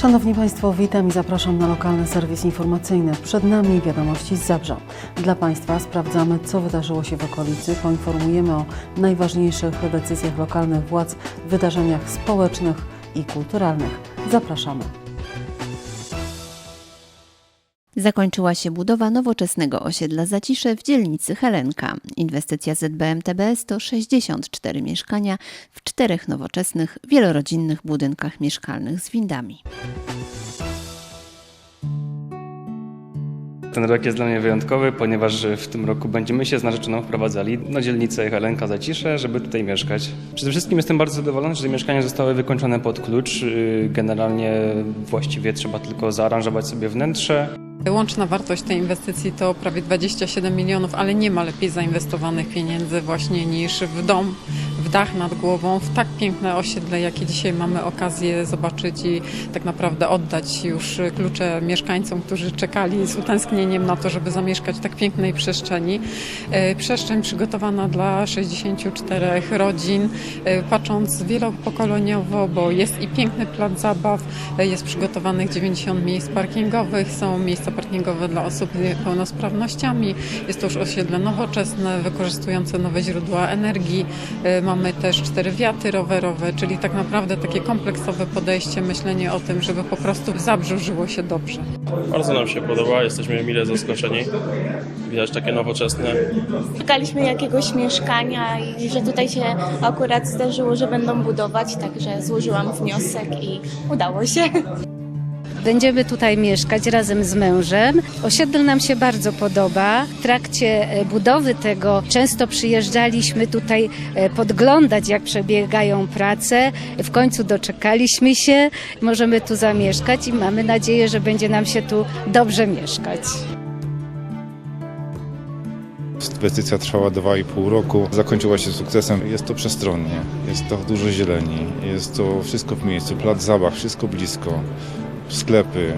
Szanowni Państwo, witam i zapraszam na lokalny serwis informacyjny. Przed nami wiadomości z Zabrza. Dla Państwa sprawdzamy, co wydarzyło się w okolicy, poinformujemy o najważniejszych decyzjach lokalnych władz, wydarzeniach społecznych i kulturalnych. Zapraszamy. Zakończyła się budowa nowoczesnego osiedla Zacisze w dzielnicy Helenka. Inwestycja ZBM TBS to 64 mieszkania w czterech nowoczesnych, wielorodzinnych budynkach mieszkalnych z windami. Ten rok jest dla mnie wyjątkowy, ponieważ w tym roku będziemy się z narzeczoną wprowadzali na dzielnicę Helenka Zacisze, żeby tutaj mieszkać. Przede wszystkim jestem bardzo zadowolony, że te mieszkania zostały wykończone pod klucz. Yy, Generalnie właściwie trzeba tylko zaaranżować sobie wnętrze. Łączna wartość tej inwestycji to prawie 27 milionów, ale nie ma lepiej zainwestowanych pieniędzy właśnie niż w dom, dach nad głową, w tak piękne osiedle, jakie dzisiaj mamy okazję zobaczyć i tak naprawdę oddać już klucze mieszkańcom, którzy czekali z utęsknieniem na to, żeby zamieszkać w tak pięknej przestrzeni. E, Przestrzeń przygotowana dla 64 rodzin, e, patrząc wielopokoleniowo, bo jest i piękny plac zabaw, e, jest przygotowanych 90 miejsc parkingowych, są miejsca parkingowe dla osób z niepełnosprawnościami. Jest to już osiedle nowoczesne, wykorzystujące nowe źródła energii. E, Mamy też cztery wiaty rowerowe, czyli tak naprawdę takie kompleksowe podejście, myślenie o tym, żeby po prostu Zabrzu żyło się dobrze. Bardzo nam się podoba, jesteśmy mile zaskoczeni. Widać takie nowoczesne. Szukaliśmy jakiegoś mieszkania i że tutaj się akurat zdarzyło, że będą budować, także złożyłam wniosek i udało się. Będziemy tutaj mieszkać razem z mężem. Osiedle nam się bardzo podoba. W trakcie e, budowy tego często przyjeżdżaliśmy tutaj e, podglądać, jak przebiegają prace. W końcu doczekaliśmy się. Możemy tu zamieszkać i mamy nadzieję, że będzie nam się tu dobrze mieszkać. Inwestycja trwała 2,5 roku, zakończyła się sukcesem. Jest to przestronnie, jest to dużo zieleni, jest to wszystko w miejscu, plac zabaw, wszystko blisko, sklepy,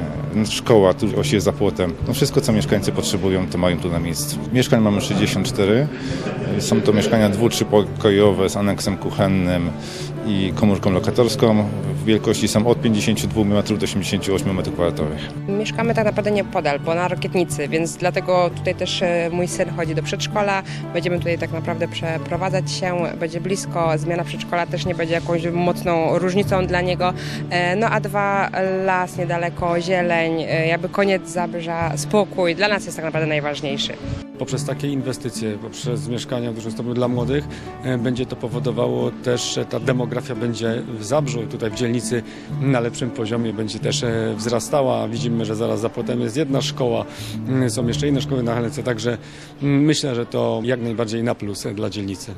szkoła, tu osi jest za płotem. No wszystko, co mieszkańcy potrzebują, to mają tu na miejscu. Mieszkań mamy 64. Są to mieszkania dwu-, trzypokojowe z aneksem kuchennym i komórką lokatorską. W wielkości są od 52 metrów do 88 metrów kwadratowych. Mieszkamy tak naprawdę nie podal, bo na Rokietnicy, więc dlatego tutaj też e, mój syn chodzi do przedszkola. Będziemy tutaj tak naprawdę przeprowadzać się, będzie blisko, zmiana przedszkola też nie będzie jakąś mocną różnicą dla niego. E, No a dwa, las niedaleko, zieleń, e, jakby koniec Zabrza, spokój, dla nas jest tak naprawdę najważniejszy. poprzez takie inwestycje, poprzez mieszkania w dużym stopniu dla młodych, będzie to powodowało też, że ta demografia będzie w Zabrzu, tutaj w dzielnicy na lepszym poziomie będzie też e, wzrastała. Widzimy, że zaraz za płotem jest jedna szkoła, mm, są jeszcze inne szkoły na Helence, także mm, myślę, że to jak najbardziej na plus e, dla dzielnicy.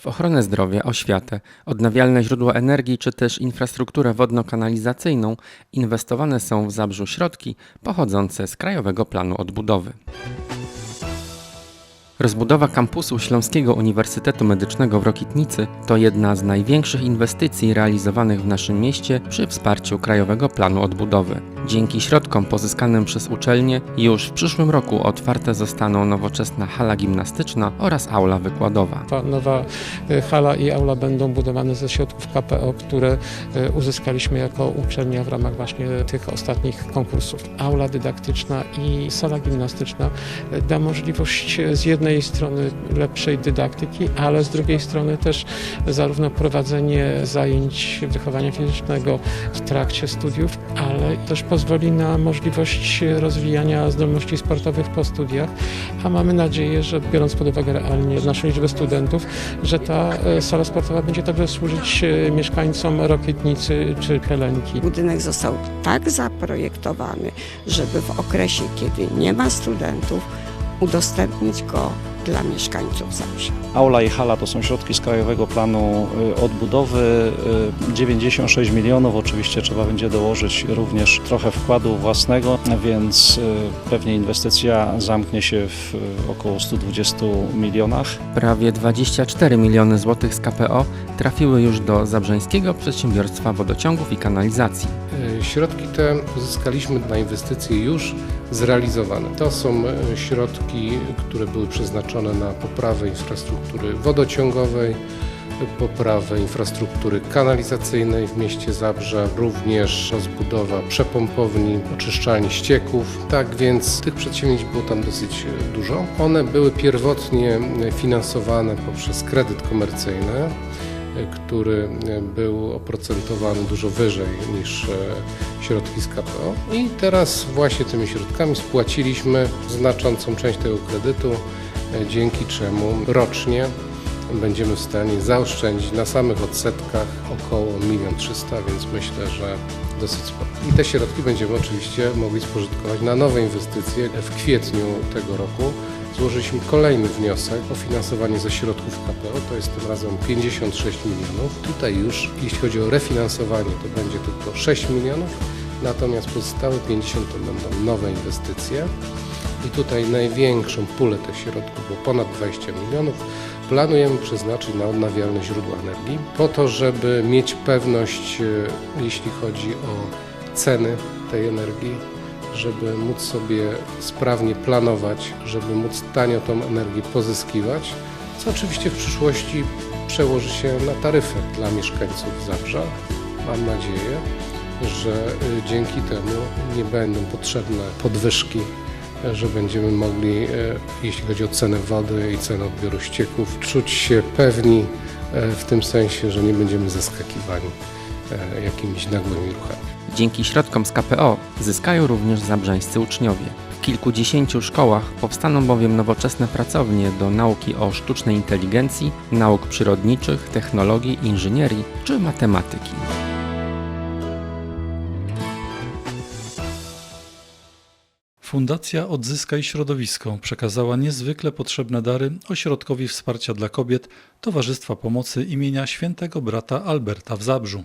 W ochronę zdrowia, oświatę, odnawialne źródła energii czy też infrastrukturę wodno-kanalizacyjną inwestowane są w Zabrzu środki pochodzące z Krajowego Planu Odbudowy. Rozbudowa kampusu Śląskiego Uniwersytetu Medycznego w Rokitnicy to jedna z największych inwestycji realizowanych w naszym mieście przy wsparciu Krajowego Planu Odbudowy. Dzięki środkom pozyskanym przez uczelnię już w przyszłym roku otwarte zostaną nowoczesna hala gimnastyczna oraz aula wykładowa. Nowa e, hala i aula będą budowane ze środków KPO, które e, uzyskaliśmy jako uczelnia w ramach właśnie tych ostatnich konkursów. Aula dydaktyczna i sala gimnastyczna e, da możliwość z jednej strony lepszej dydaktyki, ale z drugiej strony też zarówno prowadzenie zajęć wychowania fizycznego w trakcie studiów, ale też pozwoli na możliwość rozwijania zdolności sportowych po studiach, a mamy nadzieję, że biorąc pod uwagę realnie naszą liczbę studentów, że ta e, sala sportowa będzie dobrze służyć e, mieszkańcom Rokietnicy czy Helenki. Budynek został tak zaprojektowany, żeby w okresie, kiedy nie ma studentów, udostępnić go dla mieszkańców Zabrza. Aula i hala to są środki z Krajowego Planu y, Odbudowy. y, 96 milionów. Oczywiście trzeba będzie dołożyć również trochę wkładu własnego, więc y, pewnie inwestycja zamknie się w y, około 120 milionach. Prawie 24 miliony złotych z KPO trafiły już do Zabrzeńskiego Przedsiębiorstwa Wodociągów i Kanalizacji. E, Środki te uzyskaliśmy na inwestycje już zrealizowane. To są e, środki, które były przeznaczone na poprawę infrastruktury wodociągowej, poprawę infrastruktury kanalizacyjnej w mieście Zabrze, również rozbudowa przepompowni, oczyszczalni ścieków. Tak więc tych przedsięwzięć było tam dosyć e, dużo. One były pierwotnie finansowane poprzez kredyt komercyjny, który e, był oprocentowany dużo wyżej niż e, środki z KPO. I teraz właśnie tymi środkami spłaciliśmy znaczącą część tego kredytu, e, dzięki czemu rocznie będziemy w stanie zaoszczędzić na samych odsetkach około 1 300 000, więc myślę, że dosyć sporo. I te środki będziemy oczywiście mogli spożytkować na nowe inwestycje. W kwietniu tego roku złożyliśmy kolejny wniosek o finansowanie ze środków KPO, to jest tym razem 56 milionów. Tutaj już, jeśli chodzi o refinansowanie, to będzie tylko 6 milionów, natomiast pozostałe 50 to będą nowe inwestycje. I tutaj największą pulę tych środków, bo ponad 20 milionów, planujemy przeznaczyć na odnawialne źródła energii, po to, żeby mieć pewność, e, jeśli chodzi o ceny tej energii, żeby móc sobie sprawnie planować, żeby móc tanio tą energię pozyskiwać, co oczywiście w przyszłości przełoży się na taryfę dla mieszkańców Zabrza. Mam nadzieję, że y, dzięki temu nie będą potrzebne podwyżki, że będziemy mogli, e, jeśli chodzi o cenę wody i cenę odbioru ścieków, czuć się pewni e, w tym sensie, że nie będziemy zaskakiwani e, jakimiś nagłymi ruchami. Dzięki środkom z KPO zyskają również zabrzańscy uczniowie. W kilkudziesięciu szkołach powstaną bowiem nowoczesne pracownie do nauki o sztucznej inteligencji, nauk przyrodniczych, technologii, inżynierii czy matematyki. Fundacja Odzyskaj Środowisko przekazała niezwykle potrzebne dary Ośrodkowi Wsparcia dla Kobiet Towarzystwa Pomocy imienia świętego brata Alberta w Zabrzu.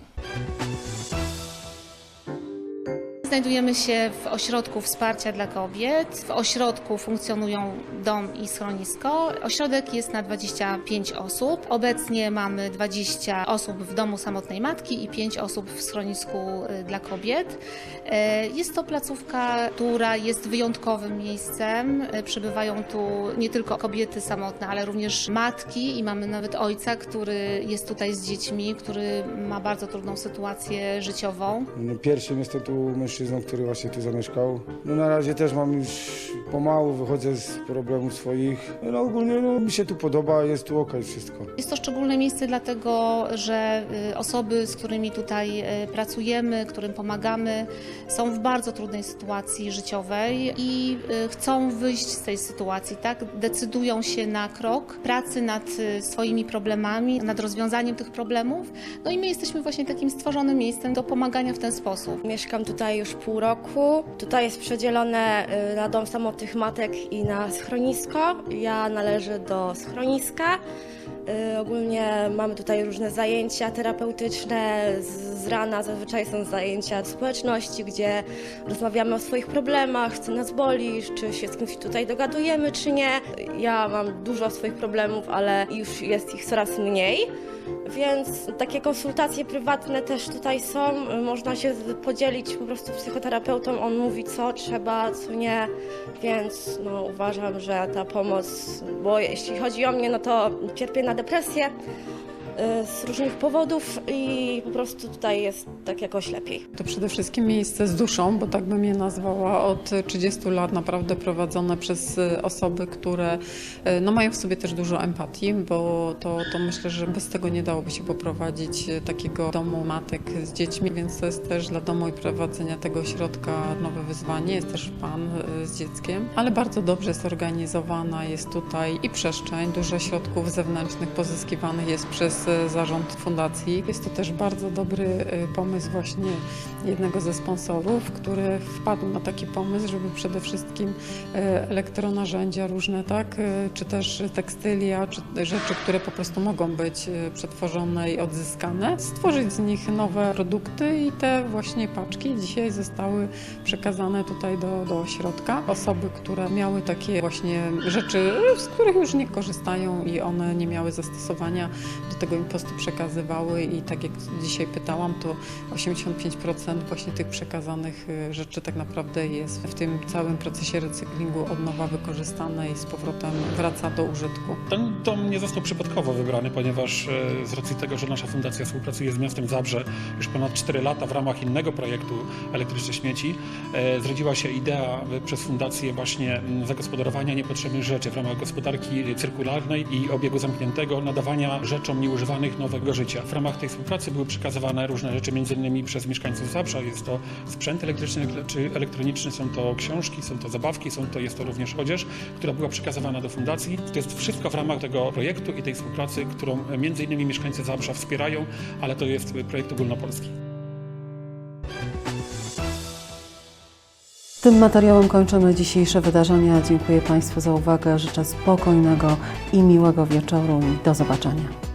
Znajdujemy się w ośrodku wsparcia dla kobiet. W ośrodku funkcjonują dom i schronisko. Ośrodek jest na 25 osób. Obecnie mamy 20 osób w domu samotnej matki i 5 osób w schronisku y, dla kobiet. E, Jest to placówka, która jest wyjątkowym miejscem. E, Przybywają tu nie tylko kobiety samotne, ale również matki i mamy nawet ojca, który jest tutaj z dziećmi, który ma bardzo trudną sytuację życiową. No, Pierwszym jestem tu mężczyzną, który właśnie tu zamieszkał. No na razie też mam już pomału, wychodzę z problemów swoich. No ogólnie no, mi się tu podoba, jest tu okej wszystko. Jest to szczególne miejsce dlatego, że y, osoby, z którymi tutaj y, pracujemy, którym pomagamy, są w bardzo trudnej sytuacji życiowej i y, chcą wyjść z tej sytuacji, tak? Decydują się na krok pracy nad y, swoimi problemami, nad rozwiązaniem tych problemów. No i my jesteśmy właśnie takim stworzonym miejscem do pomagania w ten sposób. Mieszkam tutaj już pół roku. Tutaj jest przedzielone y, na dom samotnych matek i na schronisko. Ja należę do schroniska. Y, Ogólnie mamy tutaj różne zajęcia terapeutyczne. Z, rana zazwyczaj są zajęcia społeczności, gdzie rozmawiamy o swoich problemach, co nas boli, czy się z kimś tutaj dogadujemy, czy nie. Ja mam dużo swoich problemów, ale już jest ich coraz mniej. Więc takie konsultacje prywatne też tutaj są. Można się podzielić po prostu psychoterapeutą. On mówi, co trzeba, co nie. Więc no, uważam, że ta pomoc, bo jeśli chodzi o mnie, no to cierpię na depresję z różnych powodów i po prostu tutaj jest tak jakoś lepiej. To przede wszystkim miejsce z duszą, bo tak bym je nazwała, od 30 lat naprawdę prowadzone przez y, osoby, które y, no, mają w sobie też dużo empatii, bo to, to myślę, że bez tego nie dałoby się poprowadzić takiego domu matek z dziećmi, więc to jest też dla domu i prowadzenia tego ośrodka nowe wyzwanie. Jest też pan z dzieckiem, ale bardzo dobrze zorganizowana jest tutaj i przestrzeń, dużo środków zewnętrznych pozyskiwanych jest przez zarząd fundacji. Jest to też bardzo dobry y, pomysł właśnie jednego ze sponsorów, który wpadł na taki pomysł, żeby przede wszystkim y, elektronarzędzia różne, tak, y, czy też tekstylia, czy rzeczy, które po prostu mogą być przetworzone i odzyskane, stworzyć z nich nowe produkty i te właśnie paczki dzisiaj zostały przekazane tutaj do, do ośrodka. Osoby, które miały takie właśnie rzeczy, z których już nie korzystają i one nie miały zastosowania do tego im po przekazywały i tak jak dzisiaj pytałam, to 85% właśnie tych przekazanych y, rzeczy tak naprawdę jest w tym całym procesie recyklingu od nowa wykorzystane i z powrotem wraca do użytku. Ten dom nie został przypadkowo wybrany, ponieważ e, z racji tego, że nasza fundacja współpracuje z miastem Zabrze już ponad 4 lata w ramach innego projektu Elektryczne Śmieci, e, zrodziła się idea e, przez fundację właśnie zagospodarowania niepotrzebnych rzeczy w ramach gospodarki cyrkularnej i obiegu zamkniętego, nadawania rzeczom nieużywanych nowego życia. W ramach tej współpracy były przekazywane różne rzeczy, innymi przez mieszkańców Zabrza. Jest to sprzęt elektryczny czy elektroniczny, są to książki, są to zabawki, są to, jest to również odzież, która była przekazywana do fundacji. To jest wszystko w ramach tego projektu i tej współpracy, którą innymi mieszkańcy Zabrza wspierają, ale to jest projekt ogólnopolski. Tym materiałem kończymy dzisiejsze wydarzenia. Dziękuję Państwu za uwagę. Życzę spokojnego i miłego wieczoru i do zobaczenia.